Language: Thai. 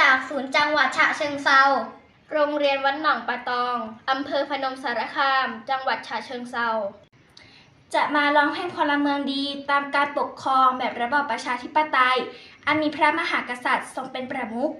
จากศูนย์จังหวัดฉะเชิงเซา โรงเรียนวัดหนองปะตอง อำเภอพนมสารคาม จังหวัดฉะเชิงเซา จะมาร้องเพลงพลเมืองดีตามการปกครองแบบระบอบประชาธิปไตย อันมีพระมหากษัตริย์ทรงเป็นประมุข